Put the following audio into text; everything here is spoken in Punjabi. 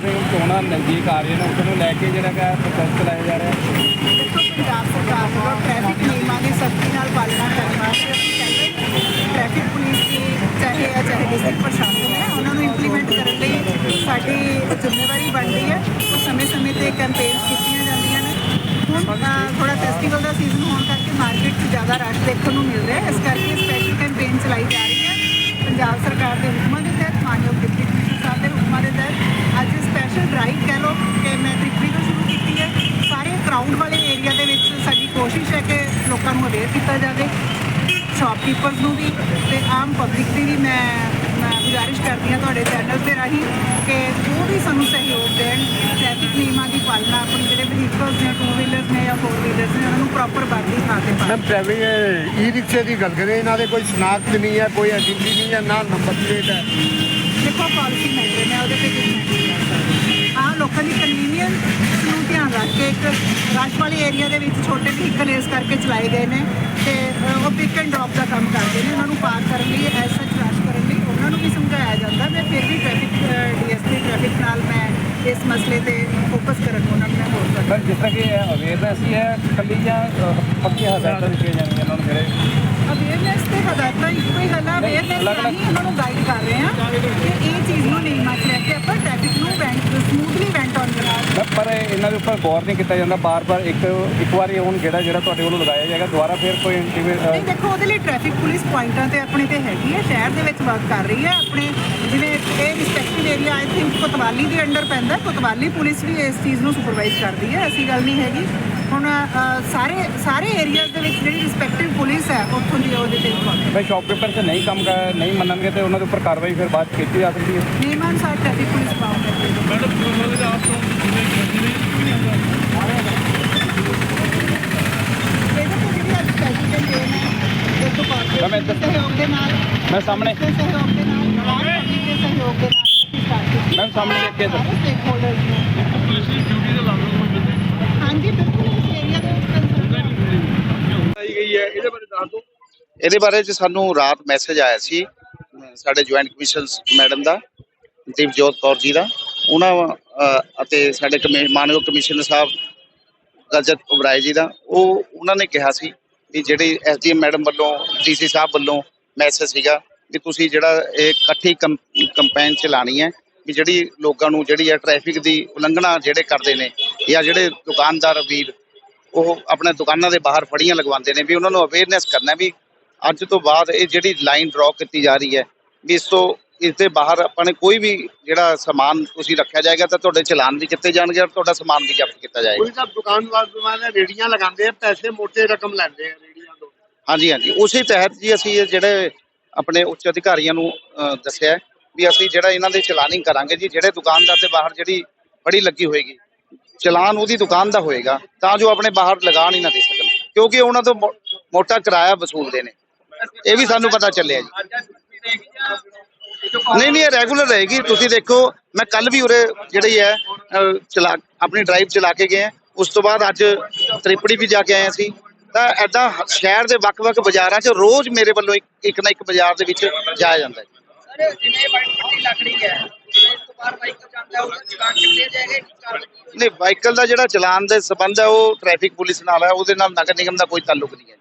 ਸਕਦੇ ਹੋ ਚੋਣਾਂ ਨਜ਼ਦੀਕ ਆ ਰਹੀਆਂ ਨੇ ਉਸ ਨੂੰ ਲੈ ਕੇ ਜਿਹੜਾ ਕਿ ਪ੍ਰੋਸੈਸ ਚਲਾਇਆ ਜਾ ਰਿਹਾ। ਹੈ ਦੇਖੋ, ਪੰਜਾਬ ਸਰਕਾਰ ਵੱਲੋਂ ਟ੍ਰੈਫਿਕ ਨਿਯਮਾਂ ਦੀ ਸਖਤੀ ਨਾਲ ਪਾਲਣਾ ਕਰਨ ਵਾਸਤੇ ਟ੍ਰੈਫਿਕ ਪੁਲਿਸ ਦੀ, ਚਾਹੇ ਜਾਂ ਚਾਹੇ ਡਿਸਟ੍ਰਿਕਟ ਪ੍ਰਸ਼ਾਸਨ ਹੈ, ਉਹਨਾਂ ਨੂੰ ਇੰਪਲੀਮੈਂਟ ਕਰਨ ਲਈ ਸਾਡੀ ਜ਼ਿੰਮੇਵਾਰੀ ਬਣ ਰਹੀ ਹੈ। ਉਹ ਸਮੇਂ-ਸਮੇਂ ਤੇ ਕੈਂਪੇਨਸ ਕੀਤੀਆਂ ਜਾਂਦੀਆਂ ਨੇ। ਹੁਣ ਥੋੜਾ ਫੈਸਟੀਵਲ ਦਾ ਸੀਜ਼ਨ ਹੋਣ ਕਰਕੇ ਮਾਰਕੀਟ 'ਚ ਜ਼ਿਆਦਾ ਰਸ਼ ਦੇਖਣ ਨੂੰ ਮਿਲ ਰਿਹਾ ਹੈ। ਇਸ ਕਰਕੇ ਸਪੈਸ਼ਲ ਕੈਂਪੇਨ ਚਲਾਈ ਜਾ ਰਹੀ ਹੈ। ਪੰਜਾਬ ਸਰਕਾਰ ਦੇ ਹੁਕਮਾਂ ਦੇ ਤਹਿਤ ਮਾਨਯੋਗ ਡਿਪਟੀ ਕਮਿਸ਼ਨਰ ਸਾਹਿਬ ਦੇ ਹੁਕਮਾਂ ਦੇ ਤਹਿਤ ਅੱਜ ਸਪੈਸ਼ਲ ਡਰਾਈਵ ਕਹਿ ਲਓ ਕਿ ਮੈਂ ਤਰੀਕਰੀ ਤੋਂ ਸ਼ੁਰੂ ਕੀਤੀ ਹੈ ਸਾਰੇ ਕਰਾਊਡ ਵਾਲੇ ਏਰੀਆ ਦੇ ਵਿੱਚ ਸਾਡੀ ਕੋਸ਼ਿਸ਼ ਹੈ ਕਿ ਲੋਕਾਂ ਨੂੰ ਅਵੇਅਰ ਕੀਤਾ ਜਾਵੇ ਸ਼ਾਪਕੀਪਰਸ ਨੂੰ ਵੀ ਤੇ ਆਮ ਪਬਲਿਕ ਦੀ ਵੀ ਮੈਂ ਗੁਜ਼ਾਰਿਸ਼ ਕਰਦੀ ਹਾਂ ਤੁਹਾਡੇ ਚੈਨਲ ਤੇ ਰਾਹੀਂ ਕਿ ਉਹ ਵੀ ਸਾਨੂੰ ਸਹਿਯੋਗ ਦੇਣ ਟ੍ਰੈਫਿਕ ਨਿਯਮਾਂ ਦੀ ਪਾਲਣਾ ਆਪਣੀ ਜਿਹੜੇ ਵਹੀਕਲਸ ਨੇ ਟੂ ਵੀਲਰਸ ਨੇ ਜਾਂ ਫੋਰ ਵੀਲਰਸ ਨੇ ਉਹਨਾਂ ਨੂੰ ਪ੍ਰੋਪਰ ਵਰਦੀ ਥਾਂ ਤੇ ਪਾਲਣ। ਮੈਮ ਡਰਾਈਵਿੰਗ ਈ ਰਿਕਸ਼ੇ ਦੀ ਗੱਲ ਕਰੇ ਇਹਨਾਂ ਦੇ ਕੋਈ ਸ਼ਨਾਖਤ ਨਹੀਂ ਹੈ ਕੋਈ ਆਇਡੈਂਟੀ ਨਹੀਂ ਹੈ ਨਾ ਨੰਬਰ ਪਲੇਟ ਹੈ। ਦੇਖੋ ਪਾਲਿਸੀ ਮੈਟਰ ਮੈਂ ਉਹਦੇ ਤੇ ਲੋਕਾਂ ਦੀ ਕਨਵੀਨੀਅੰਸ ਨੂੰ ਧਿਆਨ ਰੱਖ ਕੇ ਇੱਕ ਰਸ਼ ਵਾਲੇ ਏਰੀਆ ਦੇ ਵਿੱਚ ਛੋਟੇ ਵਹੀਕਲ ਇਸ ਕਰਕੇ ਚਲਾਏ ਗਏ ਨੇ ਤੇ ਉਹ ਪਿਕ ਐਂਡ ਡ੍ਰੌਪ ਦਾ ਕੰਮ ਕਰਦੇ ਨੇ। ਉਹਨਾਂ ਨੂੰ ਪਾਰ ਕਰਨ ਲਈ ਐਸ ਸੱਚ ਰਸ਼ ਕਰਨ ਲਈ ਉਹਨਾਂ ਨੂੰ ਵੀ ਸਮਝਾਇਆ ਜਾਂਦਾ। ਮੈਂ ਫਿਰ ਵੀ ਟ੍ਰੈਫਿਕ ਡੀਐਸਪੀ ਟ੍ਰੈਫਿਕ ਨਾਲ ਮੈਂ ਇਸ ਮਸਲੇ ਤੇ ਫੋਕਸ ਕਰਨ ਨੂੰ ਉਹਨਾਂ ਨੂੰ ਮੈਂ ਹੋਰ ਕਰਦਾ ਜਿਸ ਤਰ੍ਹਾਂ ਕਿ ਅਵੇਅਰਨੈਸ ਹੀ ਹੈ ਕੱਲੀ ਜਾਂ ਪੱਕੀਆਂ ਹਦਾਇਤਾਂ ਦਿੱਤੀਆਂ ਜਾਂਦੀਆਂ ਉਹਨਾਂ ਨੂੰ ਜਿਹੜੇ? ਅਵੇਅਰਨੈਸ ਤੇ ਹਦਾਇਤਾਂ ਇੱਕੋ ਹੀ ਗੱਲ ਆ ਅਵੇਅਰਨੈਸ ਰਾਹੀਂ ਉਹਨਾਂ ਨੂੰ ਗਾਈਡ ਕਰ ਰਹੇ ਆ ਕਿ ਇਹ ਚੀਜ਼ ਨੂੰ ਨਹੀਂ ਮੱਚ ਲੈ ਕੇ ਆਪਾਂ ਟ੍ਰੈਫਿਕ ਨੂੰ ਵੈਂਟ ਸਮੂਥਲੀ ਵੈਂਟ ਆਨ ਕਰਾ ਮੈਂ ਪਰ ਇਹਨਾਂ ਦੇ ਉੱਪਰ ਗੌਰ ਨਹੀਂ ਕੀਤਾ ਜਾਂਦਾ। ਬਾਰ-ਬਾਰ ਇੱਕ ਇੱਕ ਵਾਰੀ ਹੁਣ ਜਿਹੜਾ ਜਿਹੜਾ ਤੁਹਾਡੇ ਵੱਲੋਂ ਲਗਾਇਆ ਜਾਏਗਾ ਦੁਬਾਰਾ ਫਿਰ ਕੋਈ ਜਿਵੇਂ ਅਹ, ਨਹੀਂ ਦੇਖੋ ਉਹਦੇ ਲਈ ਟ੍ਰੈਫਿਕ ਪੁਲਿਸ ਪੁਆਇੰਟਾਂ ਤੇ ਆਪਣੇ ਤੇ ਹੈਗੀ ਹੈ। ਸ਼ਹਿਰ ਦੇ ਵਿੱਚ ਵਰਕ ਕਰ ਰਹੀ ਹੈ। ਆਪਣੇ ਜਿਵੇਂ ਇਹ respective area I think Kotwali ਦੇ ਅੰਡਰ ਪੈਂਦਾ ਹੈ। ਕੋਤਵਾਲੀ ਪੁਲਿਸ ਵੀ ਇਸ ਚੀਜ਼ ਨੂੰ ਸੁਪਰਵਾਈਜ਼ ਕਰਦੀ ਹੈ। ਐਸੀ ਗੱਲ ਨਹੀਂ ਹੈਗੀ। ਹੁਣ ਸਾਰੇ ਸਾਰੇ ਏਰੀਆਜ਼ ਦੇ ਵਿੱਚ ਜਿਹੜੀ ਰਿਸਪੈਕਟਿਵ ਪੁਲਿਸ ਹੈ ਉੱਥੋਂ ਦੀ ਉਹਦੇ ਤੇ ਇੰਪੋਰਟੈਂਟ ਭਾਈ ਸ਼ਾਪਕੀਪਰ ਤੇ ਨਹੀਂ ਕੰਮ ਕਰ ਨਹੀਂ ਮੰਨਣਗੇ ਤੇ ਉਹਨਾਂ ਦੇ ਉੱਪਰ ਕਾਰਵਾਈ ਫਿਰ ਬਾਅਦ ਕੀਤੀ ਜਾ ਸਕਦੀ ਹੈ। ਨਿਯਮਾਂ ਅਨੁਸਾਰ ਟ੍ਰੈਫਿਕ ਪੁਲਿਸ ਪਾਉਂਦਾ ਹੈ। ਇਹਦੇ ਤੇ ਜਿਹੜੀ ਅੱਜ ਸਪੈਸ਼ਲ ਕੈਂਪੇਨ ਹੈ ਇਹ ਤੋਂ ਮੈਂ ਕਾਰਪੋਰੇਟ ਇੱਧਰ- ਦੇ ਸਹਿਯੋਗ ਦੇ ਨਾਲ ਮੈਂ ਸਾਹਮਣੇ ਦੇ ਸਹਿਯੋਗ ਦੇ ਨਾਲ ਦੇ ਸਹਿਯੋਗ ਦੇ ਨਾਲ। ਮੈਮ ਸਾਹਮਣੇ ਦੇਖ ਕੇ ਸਰ ਸਾਰੇ ਨੂੰ। ਪੁਲਿਸ ਦੀ ਡਿਊਟੀ ਤੇ ਲਾਗੂ ਹਾਂਜੀ ਬਿਲਕੁਲ ਇਸ ਏਰੀਆ ਦੇ ਵਿੱਚ concern ਇਹਦੇ ਬਾਰੇ ਚ ਸਾਨੂੰ ਰਾਤ ਮੈਸੇਜ ਆਇਆ ਸੀ, ਸਾਡੇ ਜੁਆਇੰਟ ਕਮਿਸ਼ਨ ਮੈਡਮ ਦਾ ਦਿਵਜੋਤ ਕੌਰ ਜੀ ਦਾ। ਉਹਨਾਂ ਅਤੇ ਸਾਡੇ ਕਮੇ- ਮਾਨਯੋਗ ਕਮਿਸ਼ਨਰ ਸਾਹਿਬ ਰਜਤ ਉਬਰਾਏ ਜੀ ਦਾ। ਉਹ, ਉਹਨਾਂ ਨੇ ਕਿਹਾ ਸੀ ਵੀ ਜਿਹੜੀ ਐਸਡੀਐਮ ਮੈਡਮ ਵੱਲੋਂ ਡੀਸੀ ਸਾਹਿਬ ਵੱਲੋਂ ਮੈਸੇਜ ਸੀਗਾ ਵੀ ਤੁਸੀਂ ਜਿਹੜਾ ਇਹ ਇਕੱਠੀ ਕੰਪੇਨ ਚਲਾਣੀ ਹੈ, ਵੀ ਜਿਹੜੀ ਲੋਕਾਂ ਨੂੰ ਜਿਹੜੀ ਹੈ ਟ੍ਰੈਫਿਕ ਦੀ ਉਲੰਘਣਾ ਜਿਹੜੇ ਕਰਦੇ ਨੇ, ਜਾਂ ਜਿਹੜੇ ਦੁਕਾਨਦਾਰ ਵੀਰ, ਉਹ ਆਪਣੇ ਦੁਕਾਨਾਂ ਦੇ ਬਾਹਰ ਫੜੀਆਂ ਲਗਵਾਉਂਦੇ ਨੇ, ਵੀ ਉਹਨਾਂ ਨੂੰ ਅਵੇਅਰਨੈਸ ਕਰਨਾ ਵੀ ਅੱਜ ਤੋਂ ਬਾਅਦ ਇਹ ਜਿਹੜੀ ਲਾਈਨ ਡਰਾ ਕੀਤੀ ਜਾ ਰਹੀ ਹੈ ਵੀ ਇਸ ਤੋਂ ਇਸ ਦੇ ਬਾਹਰ ਆਪਾਂ ਨੇ ਕੋਈ ਵੀ ਜਿਹੜਾ ਸਮਾਨ ਤੁਸੀਂ ਰੱਖਿਆ ਜਾਏਗਾ ਤਾਂ ਤੁਹਾਡੇ ਚਲਾਨ ਵੀ ਕੀਤੇ ਜਾਣਗੇ ਔਰ ਤੁਹਾਡਾ ਸਮਾਨ ਵੀ ਜ਼ਬਤ ਕੀਤਾ ਜਾਏਗਾ। ਕੋਈ ਤਾਂ ਦੁਕਾਨਦਾਰ ਦੁਕਾਨਾਂ ਰੇੜੀਆਂ ਲਗਾਉਂਦੇ ਆ ਪੈਸੇ ਮੋਟੇ ਰਕਮ ਲੈਂਦੇ ਆ ਰੇੜੀਆਂ ਤੋਂ। ਹਾਂਜੀ ਹਾਂਜੀ। ਉਸੇ ਤਹਿਤ ਜੀ ਅਸੀਂ ਇਹ ਜਿਹੜੇ ਆਪਣੇ ਉੱਚ ਅਧਿਕਾਰੀਆਂ ਨੂੰ ਦੱਸਿਆ ਹੈ ਵੀ ਅਸੀਂ ਜਿਹੜਾ ਇਹਨਾਂ ਦੇ ਚਲਾਨਿੰਗ ਕਰਾਂਗੇ ਜੀ ਜਿਹੜੇ ਦੁਕਾਨਦਾਰ ਦੇ ਬਾਹਰ ਜਿਹੜੀ ਫੜੀ ਲੱਗੀ ਹੋਏਗੀ ਚਲਾਨ ਉਹਦੀ ਦੁਕਾਨ ਦਾ ਹੋਏਗਾ ਤਾਂ ਜੋ ਆਪਣੇ ਬਾਹਰ ਲਗਾ ਨਹੀਂ ਨਾ ਦੇ ਸਕਣ। ਕਿਉਂਕਿ ਉਹਨਾਂ ਤੋਂ ਮੋਟਾ ਕਿਰਾਇਆ ਵਸੂਲਦੇ ਨੇ। ਇਹ ਵੀ ਸਾਨੂੰ ਪਤਾ ਚੱਲਿਆ ਜੀ। ਨਹੀਂ ਨਹੀਂ ਇਹ ਰੈਗੂਲਰ ਰਹੇਗੀ। ਤੁਸੀਂ ਦੇਖੋ ਮੈਂ ਕੱਲ ਵੀ ਉਰੇ ਜਿਹੜੀ ਹੈ ਚਲਾ ਆਪਣੀ ਡਰਾਈਵ ਚਲਾ ਕੇ ਗਏ ਉਸ ਤੋਂ ਬਾਅਦ ਅੱਜ ਤ੍ਰਿਪੜੀ ਵੀ ਜਾ ਕੇ ਆਏ ਸੀ ਤਾਂ ਐਦਾਂ ਸ਼ਹਿਰ ਦੇ ਵੱਖ-ਵੱਖ ਬਾਜ਼ਾਰਾਂ 'ਚ ਰੋਜ਼ ਮੇਰੇ ਵੱਲੋਂ ਇੱਕ ਨਾ ਇੱਕ ਬਾਜ਼ਾਰ ਦੇ ਵਿੱਚ ਜਾਇਆ ਜਾਂਦਾ ਹੈ। ਨਹੀਂ ਵਾਹੀਕਲ ਦਾ ਜਿਹੜਾ ਚਲਾਨ ਦੇ ਸਬੰਧ ਹੈ ਉਹ ਟ੍ਰੈਫਿਕ ਪੁਲਿਸ ਨਾਲ ਹੈ ਉਹਦੇ ਨਾਲ ਨਗਰ ਨਿਗਮ ਦਾ ਕੋਈ ਤਾਲੁਕ ਨਹੀਂ ਹੈ